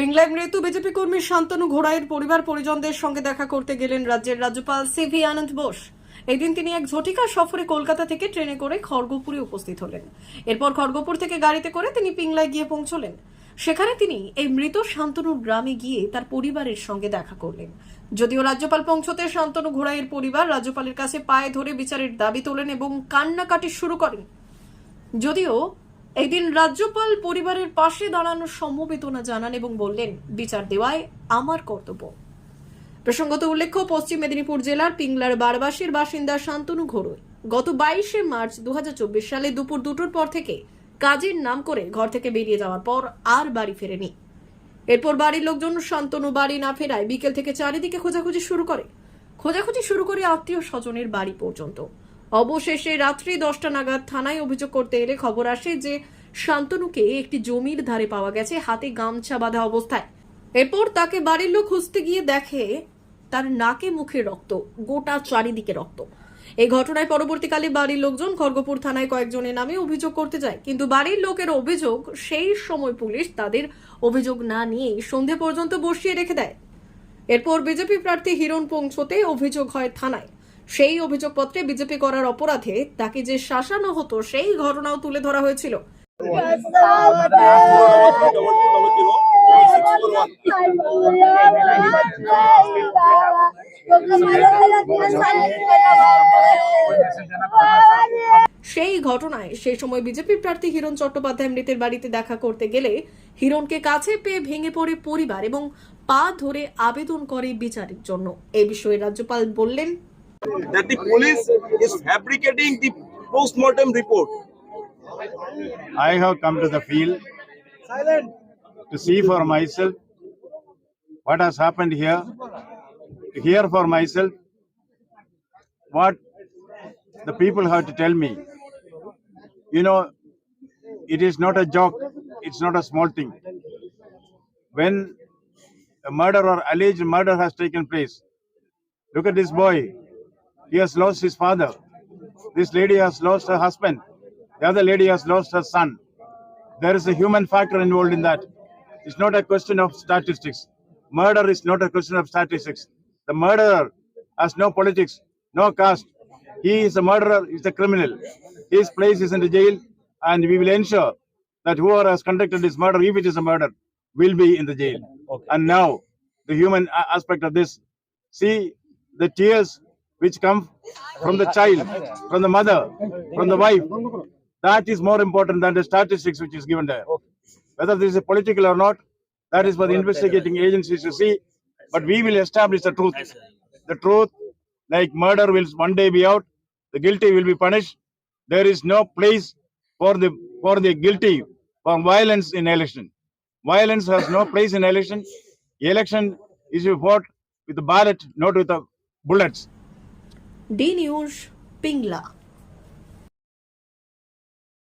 পিংলায় মৃত্যু বিজেপি কর্মী শান্তনু ঘোড়াইয়ের পরিবার পরিজনদের সঙ্গে দেখা করতে গেলেন রাজ্যের রাজ্যপাল সিভি আনন্দ বোস। এদিন তিনি এক ঝটিকা সফরে কলকাতা থেকে ট্রেনে করে খড়গপুরে উপস্থিত হলেন। এরপর খড়গপুর থেকে গাড়িতে করে তিনি পিংলায় গিয়ে পৌঁছলেন। সেখানে তিনি এই মৃত শান্তনুর গ্রামে গিয়ে তার পরিবারের সঙ্গে দেখা করলেন। যদিও রাজ্যপাল পৌঁছতে শান্তনু ঘোড়াইয়ের পরিবার রাজ্যপালের কাছে পায়ে ধরে বিচারের দাবি তোলেন এবং কান্নাকাটি শুরু করেন। যদিও এদিন রাজ্যপাল পরিবারের পাশে দাঁড়ানোর সমবেদনা জানান এবং বললেন, বিচার দেওয়ায় আমার কর্তব্য। প্রসঙ্গত উল্লেখ্য, পশ্চিম মেদিনীপুর জেলার পিংলার বারবাসীর বাসিন্দা শান্তনু ঘোড়ই গত বাইশে মার্চ দুহাজার চব্বিশ সালে দুপুর দুটোর পর থেকে কাজের নাম করে ঘর থেকে বেরিয়ে যাওয়ার পর আর বাড়ি ফেরেনি। এরপর বাড়ির লোকজন শান্তনু বাড়ি না ফেরায় বিকেল থেকে চারিদিকে খোঁজাখুঁজি শুরু করে। খোঁজাখুঁজি শুরু করে আত্মীয় স্বজনের বাড়ি পর্যন্ত। অবশেষে রাত্রি দশটা নাগাদ থানায় অভিযোগ করতে এলে খবর আসে যে শান্তনুকে একটি জমির ধারে পাওয়া গেছে, হাতে গামছা বাঁধা অবস্থায়। এরপর তাকে বাড়ির লোক খুঁজতে গিয়ে দেখে তার নাকে মুখে রক্ত, গোটা চারিদিকে রক্ত। এই ঘটনায় পরবর্তীকালে বাড়ির লোকজন খড়গপুর থানায় কয়েকজনের নামে অভিযোগ করতে যায়। কিন্তু বাড়ির লোকের অভিযোগ, সেই সময় পুলিশ তাদের অভিযোগ না নিয়ে সন্ধে পর্যন্ত বসিয়ে রেখে দেয়। এরপর বিজেপি প্রার্থী হিরণ পৌঁছতে অভিযোগ হয় থানায়। সেই অভিযোগপত্রে বিজেপি করার অপরাধে তাকে যে শাসানো হতো, সেই ঘটনাও তুলে ধরা হয়েছিল। সেই ঘটনায় সেই সময় বিজেপি প্রার্থী হিরণ চট্টোপাধ্যায় মৃতের বাড়িতে দেখা করতে গেলে হিরণকে কাছে পেয়ে ভেঙে পড়ে পরিবার এবং পা ধরে আবেদন করে বিচারের জন্য। এ বিষয়ে রাজ্যপাল বললেন that the police is fabricating the post-mortem report. I have come to the field Silent. to see for myself what has happened here, to hear for myself what the people have to tell me. You know, it is not a joke, it's not a small thing. When a murder or alleged murder has taken place, look at this boy. He has lost his father. This lady has lost her husband. The other lady has lost her son. There is a human factor involved in that. It's not a question of statistics. Murder is not a question of statistics. The murderer has no politics, no caste. He is a murderer, he's a criminal. His place is in the jail, and we will ensure that whoever has conducted this murder, if it is a murder, will be in the jail. And now, the human aspect of this. See the tears which come from the child, from the mother, from the wife. That is more important than the statistics which is given there. Whether this is political or not, that is for the investigating agencies to see. But we will establish the truth. The truth, like murder, will one day be out. The guilty will be punished. There is no place for the for the guilty for violence in election. Violence has no place in election. Election is fought with the ballot, not with the bullets. D news Pingla